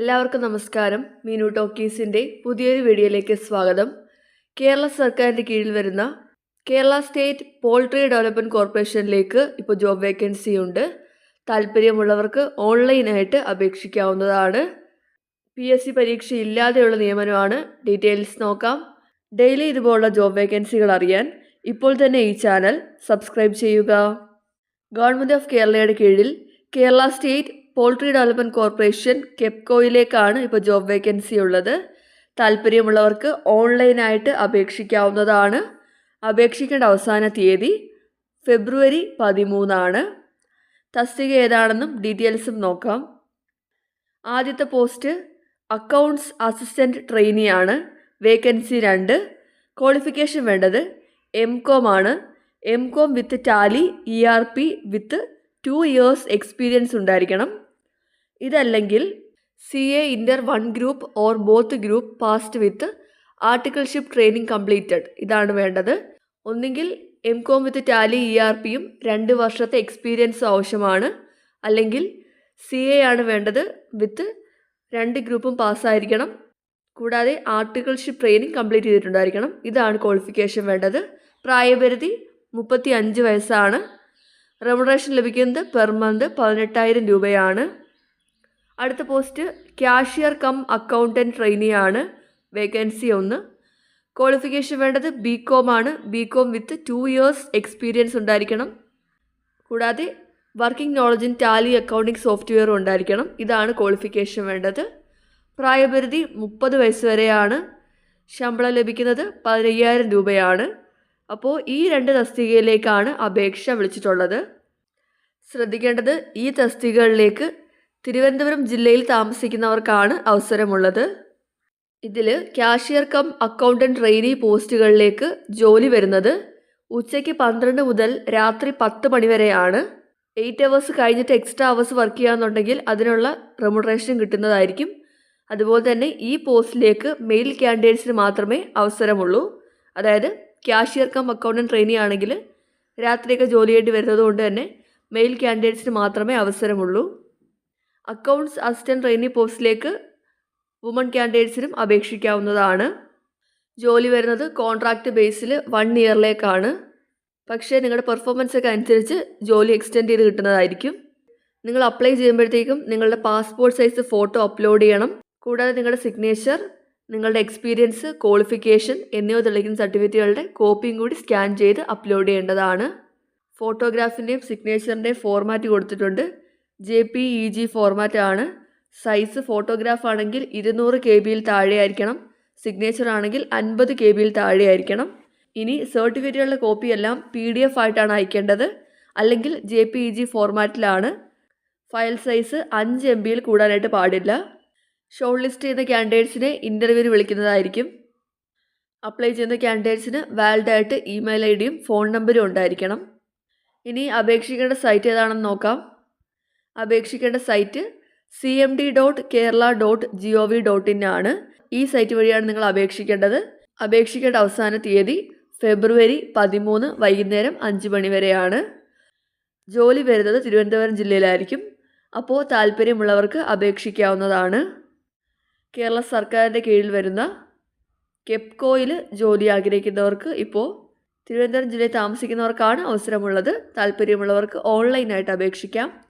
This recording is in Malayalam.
എല്ലാവർക്കും നമസ്കാരം. മീനു ടോക്കീസിന്റെ പുതിയൊരു വീഡിയോയിലേക്ക് സ്വാഗതം. കേരള സർക്കാരിന്റെ കീഴിൽ വരുന്ന കേരള സ്റ്റേറ്റ് പോൾട്രി ഡെവലപ്മെന്റ് കോർപ്പറേഷനിലേക്ക് ഇപ്പോൾ ജോബ് വേക്കൻസി ഉണ്ട്. താല്പര്യമുള്ളവർക്ക് ഓൺലൈനായിട്ട് അപേക്ഷിക്കാവുന്നതാണ്. പി എസ് സി പരീക്ഷ ഇല്ലാതെയുള്ള നിയമനമാണ്. ഡീറ്റെയിൽസ് നോക്കാം. ഡെയിലി ഇതുപോലുള്ള ജോബ് വേക്കൻസികൾ അറിയാൻ ഇപ്പോൾ തന്നെ ഈ ചാനൽ സബ്സ്ക്രൈബ് ചെയ്യുക. ഗവൺമെന്റ് ഓഫ് കേരളയുടെ കീഴിൽ Kerala state poultry development corporation കെപ്കോയിലേക്കാണ് ഇപ്പോൾ ജോബ് വേക്കൻസി ഉള്ളത്. താല്പര്യമുള്ളവർക്ക് ഓൺലൈനായിട്ട് അപേക്ഷിക്കാവുന്നതാണ്. അപേക്ഷിക്കേണ്ട അവസാന തീയതി ഫെബ്രുവരി പതിമൂന്നാണ്. തസ്തിക ഏതാണെന്നും ഡീറ്റെയിൽസും നോക്കാം. ആദ്യത്തെ പോസ്റ്റ് അക്കൗണ്ട്സ് അസിസ്റ്റന്റ് ട്രെയിനിയാണ്. വേക്കൻസി രണ്ട്. ക്വാളിഫിക്കേഷൻ വേണ്ടത് എം കോം ആണ്. M com with Tally E R P with two years experience ഉണ്ടായിരിക്കണം. ഇതല്ലെങ്കിൽ C A inter one group or both group passed with articleship training completed. ഇതാണ് വേണ്ടത്. ഒന്നുകിൽ M com with Tally E R പിയും രണ്ട് വർഷത്തെ എക്സ്പീരിയൻസ് ആവശ്യമാണ്. അല്ലെങ്കിൽ സി എ ആണ് വേണ്ടത് വിത്ത് രണ്ട് ഗ്രൂപ്പും പാസ്സായിരിക്കണം. കൂടാതെ ആർട്ടിക്കിൾഷിപ്പ് ട്രെയിനിങ് കംപ്ലീറ്റ് ചെയ്തിട്ടുണ്ടായിരിക്കണം. ഇതാണ് ക്വാളിഫിക്കേഷൻ വേണ്ടത്. പ്രായപരിധി മുപ്പത്തി അഞ്ച് വയസ്സാണ്. റെമുണറേഷൻ ലഭിക്കുന്നത് പെർ മന്ത് പതിനെട്ടായിരം രൂപയാണ്. അടുത്ത പോസ്റ്റ് ക്യാഷ്യർ കം അക്കൗണ്ടന്റ് ട്രെയിനിയാണ് വേക്കൻസി ഒന്ന്. ക്വാളിഫിക്കേഷൻ വേണ്ടത് ബി കോം ആണ്. B com with two years experience ഉണ്ടായിരിക്കണം. കൂടാതെ വർക്കിംഗ് നോളജ് ടാലി അക്കൗണ്ടിംഗ് സോഫ്റ്റ്വെയറും ഉണ്ടായിരിക്കണം. ഇതാണ് ക്വാളിഫിക്കേഷൻ വേണ്ടത്. പ്രായപരിധി മുപ്പത് വയസ്സ് വരെയാണ്. ശമ്പളം ലഭിക്കുന്നത് പതിനയ്യായിരം രൂപയാണ്. അപ്പോൾ ഈ രണ്ട് തസ്തികയിലേക്കാണ് അപേക്ഷ വിളിച്ചിട്ടുള്ളത്. ശ്രദ്ധിക്കേണ്ടത് ഈ തസ്തികകളിലേക്ക് തിരുവനന്തപുരം ജില്ലയിൽ താമസിക്കുന്നവർക്കാണ് അവസരമുള്ളത്. ഇതിൽ കാഷ്യർ കം അക്കൗണ്ടന്റ് ട്രെയിനി പോസ്റ്റുകളിലേക്ക് ജോലി വരുന്നത് ഉച്ചയ്ക്ക് പന്ത്രണ്ട് മുതൽ രാത്രി പത്ത് മണിവരെയാണ് എയ്റ്റ് അവേഴ്സ് കഴിഞ്ഞിട്ട് എക്സ്ട്രാ അവേഴ്സ് വർക്ക് ചെയ്യാന്നുണ്ടെങ്കിൽ അതിനുള്ള റെമുണറേഷൻ കിട്ടുന്നതായിരിക്കും. അതുപോലെ തന്നെ ഈ പോസ്റ്റിലേക്ക് മെയിൽ ക്യാൻഡിഡേറ്റ്സിന് മാത്രമേ അവസരമുള്ളൂ. അതായത് ക്യാഷ്യർ കം അക്കൗണ്ടന്റ് ട്രെയിനി ആണെങ്കിൽ രാത്രിയൊക്കെ ജോലി ചെയ്യേണ്ടി വരുന്നത് കൊണ്ട് തന്നെ മെയിൽ ക്യാൻഡിഡേറ്റ്സിന് മാത്രമേ അവസരമുള്ളൂ. അക്കൗണ്ട്സ് അസിസ്റ്റന്റ് ട്രെയിനി പോസ്റ്റിലേക്ക് വുമൺ ക്യാൻഡിഡേറ്റ്സിനും അപേക്ഷിക്കാവുന്നതാണ്. ജോലി വരുന്നത് കോൺട്രാക്റ്റ് ബേസിൽ വൺ ഇയറിലേക്കാണ്. പക്ഷേ നിങ്ങളുടെ പെർഫോമൻസ് ഒക്കെ അനുസരിച്ച് ജോലി എക്സ്റ്റെൻഡ് ചെയ്ത് കിട്ടുന്നതായിരിക്കും. നിങ്ങൾ അപ്ലൈ ചെയ്യുമ്പോഴത്തേക്കും നിങ്ങളുടെ പാസ്പോർട്ട് സൈസ് ഫോട്ടോ അപ്ലോഡ് ചെയ്യണം. കൂടാതെ നിങ്ങളുടെ സിഗ്നേച്ചർ നിങ്ങളുടെ എക്സ്പീരിയൻസ് ക്വാളിഫിക്കേഷൻ എന്നിവ തെളിയിക്കുന്ന സർട്ടിഫിക്കറ്റുകളുടെ കോപ്പിയും കൂടി സ്കാൻ ചെയ്ത് അപ്ലോഡ് ചെയ്യേണ്ടതാണ്. ഫോട്ടോഗ്രാഫിന്റെയും സിഗ്നേച്ചറിന്റെയും ഫോർമാറ്റ് കൊടുത്തിട്ടുണ്ട്. J P E G format ആണ് സൈസ് ഫോട്ടോഗ്രാഫ് ആണെങ്കിൽ ഇരുന്നൂറ് കെ ബിയിൽ താഴെ ആയിരിക്കണം സിഗ്നേച്ചർ ആണെങ്കിൽ അൻപത് കെ ബിയിൽ താഴെ ആയിരിക്കണം ഇനി സർട്ടിഫിക്കറ്റുകളുടെ കോപ്പിയെല്ലാം പി ഡി എഫ് ആയിട്ടാണ് അയക്കേണ്ടത്. അല്ലെങ്കിൽ ജെ പി ഇ ജി ഫോർമാറ്റിലാണ്. ഫയൽ സൈസ് അഞ്ച് എം ബിയിൽ കൂടാനായിട്ട് പാടില്ല. ഷോർട്ട് ലിസ്റ്റ് ചെയ്യുന്ന ക്യാൻഡിഡേറ്റ്സിനെ ഇന്റർവ്യൂവിന് വിളിക്കുന്നതായിരിക്കും. അപ്ലൈ ചെയ്യുന്ന ക്യാൻഡിഡേറ്റ്സിന് വാലിഡായിട്ട് ഇമെയിൽ ഐ ഡിയും ഫോൺ നമ്പറും ഉണ്ടായിരിക്കണം. ഇനി അപേക്ഷിക്കേണ്ട സൈറ്റ് ഏതാണെന്ന് നോക്കാം. അപേക്ഷിക്കേണ്ട site C M D dot Kerala dot G O V dot in ആണ്. ഈ സൈറ്റ് വഴിയാണ് നിങ്ങൾ അപേക്ഷിക്കേണ്ടത്. അപേക്ഷിക്കേണ്ട അവസാന തീയതി ഫെബ്രുവരി പതിമൂന്ന് വൈകുന്നേരം അഞ്ച് മണി വരെയാണ്. ജോലി വരുന്നത് തിരുവനന്തപുരം ജില്ലയിലായിരിക്കും. അപ്പോൾ താല്പര്യമുള്ളവർക്ക് അപേക്ഷിക്കാവുന്നതാണ്. കേരള സർക്കാരിന്റെ കീഴിൽ വരുന്ന കെപ്കോയിൽ ജോലി ആഗ്രഹിക്കുന്നവർക്ക് ഇപ്പോൾ തിരുവനന്തപുരം ജില്ലയിൽ താമസിക്കുന്നവർക്കാണ് അവസരമുള്ളത്. താല്പര്യമുള്ളവർക്ക് ഓൺലൈനായിട്ട് അപേക്ഷിക്കാം.